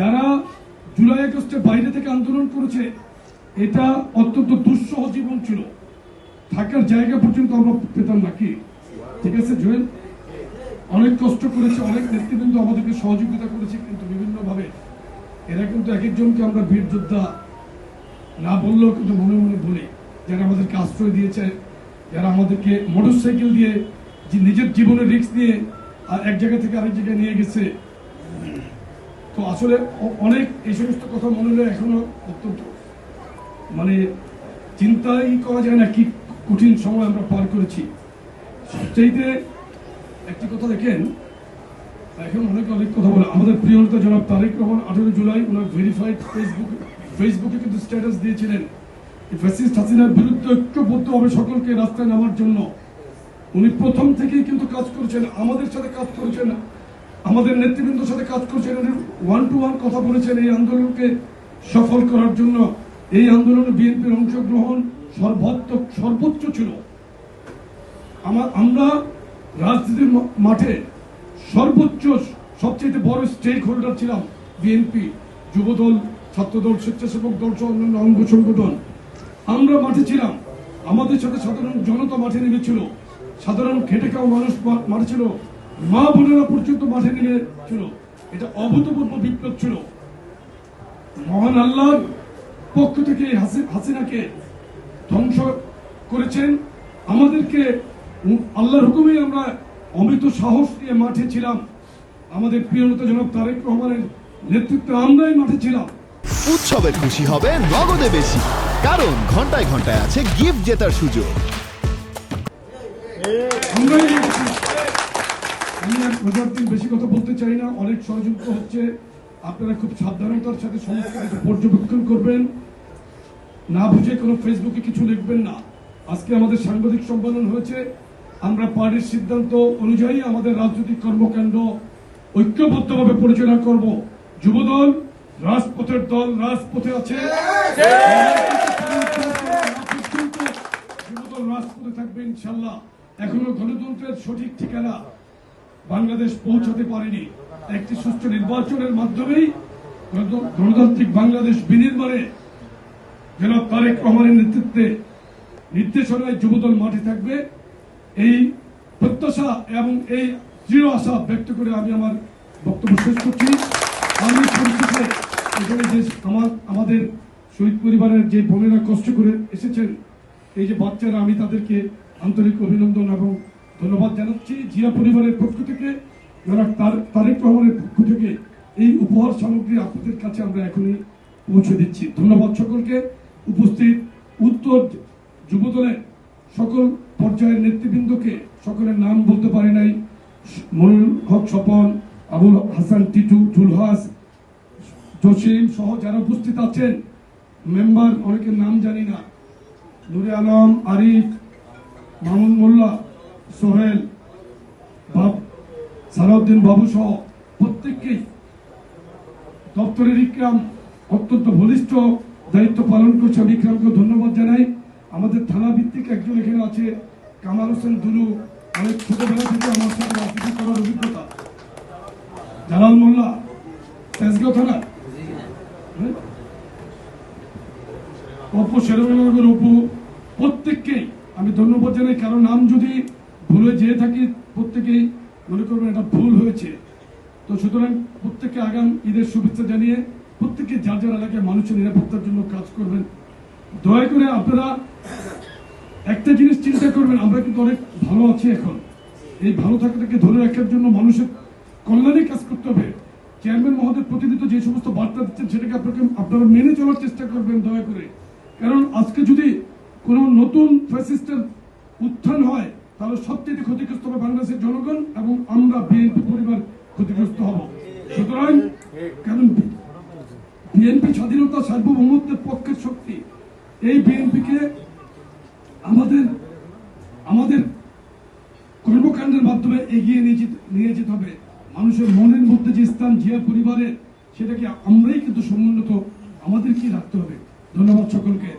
যারা জুলাই আগস্টে বাইরে থেকে আন্দোলন করেছে, এটা অত্যন্ত দুঃসহ জীবন ছিল। থাকার জায়গা পর্যন্ত আমরা পেতাম নাকি ঠিক আছে, জুয়েল? অনেক কষ্ট করেছে, অনেক নেতৃবৃন্দ আমাদেরকে সহযোগিতা করেছে, কিন্তু বিভিন্ন ভাবে এরা কিন্তু এক একজনকে আমরা বীর যোদ্ধা না বললেও কিন্তু মনে মনে বলি যারা আমাদেরকে আশ্রয় দিয়েছে, যারা আমাদেরকে মোটর সাইকেল দিয়ে যে নিজের জীবনের রিক্স নিয়ে আর এক জায়গা থেকে আরেক জায়গায় নিয়ে গেছে তো আসলে অনেক এই সমস্ত কথা মনে হলে এখনও অত্যন্ত মানে চিন্তাই করা যায় না কি কঠিন সময় আমরা পার করেছি। সবচাইতে একটি কথা দেখেন, এখন অনেক অনেক কথা বলে। আমাদের প্রিয় নেতা জনাব তারেক রহমান আঠেরো জুলাই ওনার ভেরিফাইড ফেসবুক ফেসবুকে কিন্তু স্ট্যাটাস দিয়েছিলেন। ফ্যাসিস্ট হাসিনার বিরুদ্ধে ঐক্যবদ্ধ হবে সকলকে রাস্তায় নামার জন্য। উনি প্রথম থেকেই কিন্তু কাজ করেছেন, আমাদের সাথে কাজ করেছেন। আমাদের নেতৃবৃন্দের সাথে কাজ করছেন, উনি ওয়ান টু ওয়ান কথা বলেছেন এই আন্দোলনকে সফল করার জন্য। এই আন্দোলনে বিএনপির অংশগ্রহণ সর্বাত্মক, সর্বোচ্চ ছিল। আমার আমরা রাজনীতির মাঠে সর্বোচ্চ সবচেয়ে বড় স্টেক হোল্ডার ছিলাম বিএনপি, যুবদল, ছাত্রদল, স্বেচ্ছাসেবক দল সহ অন্যান্য অঙ্গ সংগঠন। আমরা মাঠে ছিলাম। আমাদের সাথে সাধারণ জনতা মাঠে নেমেছিল। সাধারণ খেটে খাওয়া মানুষ মাঠে ছিল। মা বোনেরা পর্যন্ত মাঠে নেমেছিল এটা অভূতপূর্ব বিপ্লব ছিল। মহান আল্লাহর পক্ষ থেকে হাসিনাকে ধ্বংস করেছেন। আমাদেরকে আল্লাহর হুকুমে আমরা অমৃত সাহস নিয়ে মাঠে ছিলাম। আমাদের প্রিয় নেতা জনাব তারেক রহমানের নেতৃত্বে আমরাই মাঠে ছিলাম। উৎসবে খুশি হবে নগদে বেশি কারণ ঘন্টায় ঘন্টায় আছে গিফট জেতার সুযোগ। আমরাই। আমি আর দিন বেশি কথা বলতে চাই না। অনেক ষড়যন্ত্র হচ্ছে। আপনারা খুব সাবধানতার সাথে সমস্ত পর্যবেক্ষণ করবেন। না বুঝে কোনো ফেসবুকে কিছু লিখবেন না। আজকে আমাদের সাংবাদিক সম্মেলন হয়েছে। আমরা পার্টির সিদ্ধান্ত অনুযায়ী আমাদের রাজনৈতিক কর্মকাণ্ড ঐক্যবদ্ধভাবে পরিচালনা করব। যুবদল, রাজপথের দল রাজপথে আছে। যুবদল রাজপথে থাকবে ইনশাল্লাহ। এখনও গণতন্ত্রের সঠিক ঠিকানা বাংলাদেশ পৌঁছাতে পারেনি। একটি সুষ্ঠু নির্বাচনের মাধ্যমেই গণতান্ত্রিক বাংলাদেশ বিনির্মাণে জনাব তারেক রহমানের নেতৃত্বে নির্দেশনায় যুবদল মাঠে থাকবে। এই প্রত্যাশা এবং এই দৃঢ় আশা ব্যক্ত করে আমি আমার বক্তব্য শেষ করছি। আমি পরিশেষে এখানে যে আমার, আমাদের শহীদ পরিবারের যে বোনেরা কষ্ট করে এসেছেন, এই যে বাচ্চারা, আমি তাদেরকে আন্তরিক অভিনন্দন এবং ধন্যবাদ জানাচ্ছি জিয়া পরিবারের পক্ষ থেকে জনাব তার- তারেক রহমানের পক্ষ থেকে এই উপহার সামগ্রী আপনাদের কাছে আমরা এখনই পৌঁছে দিচ্ছি। ধন্যবাদ সকলকে। উপস্থিত উত্তর যুবদলের সকল পর্যায়ের নেতৃবৃন্দকে সকলের নাম বলতে পারি নাই। মনুল হক স্বপন, আবুল হাসান, টিটু, জুলহাস, জসিম সহ যারা উপস্থিত আছেন, মেম্বার, অনেকের নাম জানি না। নুরে আলম, আরিফ, মামুন মোল্লা সোহেল সালাউদ্দিন বাবু সহ প্রত্যেককেই দপ্তরের ইকরাম অত্যন্ত বলিষ্ঠ দায়িত্ব পালন করছে। আমি ইকরামকে ধন্যবাদ জানাই। আমাদের থানা ভিত্তিক একজন এখানে আছে, কামাল হোসেন দুলু। অনেক ছোটবেলা থেকে আমার সাথে রাজনীতি করার অভিজ্ঞতা। জালাল মোল্লা, তেজগাঁও থানা হ্যাঁ? অপু শেরবানগর অপু, প্রত্যেককেই আমি ধন্যবাদ জানাই। কারও নাম যদি ভুলে যেয়ে থাকি, প্রত্যেকেই মনে করবেন এটা ভুল হয়েছে। তো সুতরাং প্রত্যেককে আগাম ঈদের শুভেচ্ছা জানিয়ে প্রত্যেকে যার যার এলাকায় মানুষের নিরাপত্তার জন্য কাজ করবেন। দয়া করে আপনারা একটা জিনিস চিন্তা করবেন, আমরা কিন্তু অনেক ভালো আছি এখন। এই ভালো থাকাটাকে ধরে রাখার জন্য মানুষের কল্যাণে কাজ করতে হবে। চেয়ারম্যান মহোদয় প্রতিনিধিত্ব যে সমস্ত বার্তা দিচ্ছেন সেটাকে আপনাকে, আপনারা মেনে চলার চেষ্টা করবেন দয়া করে। কারণ আজকে যদি কোনো নতুন ফ্যাসিস্টের উত্থান হয় তাহলে সবচেয়ে ক্ষতিগ্রস্ত হবে বাংলাদেশের জনগণ এবং আমরা বিএনপি পরিবার ক্ষতিগ্রস্ত হব। সুতরাং কারণ বিএনপি স্বাধীনতা, সার্বভৌমত্বের পক্ষের শক্তি। এই বিএনপিকে আমাদের আমাদের কর্মকাণ্ডের মাধ্যমে এগিয়ে নিয়ে যেতে নিয়ে যেতে হবে। মানুষের মনের মধ্যে যে স্থান জিয়া পরিবারের সেটাকে আমরাই কিন্তু সমুন্নত আমাদেরকে রাখতে হবে। ধন্যবাদ সকলকে।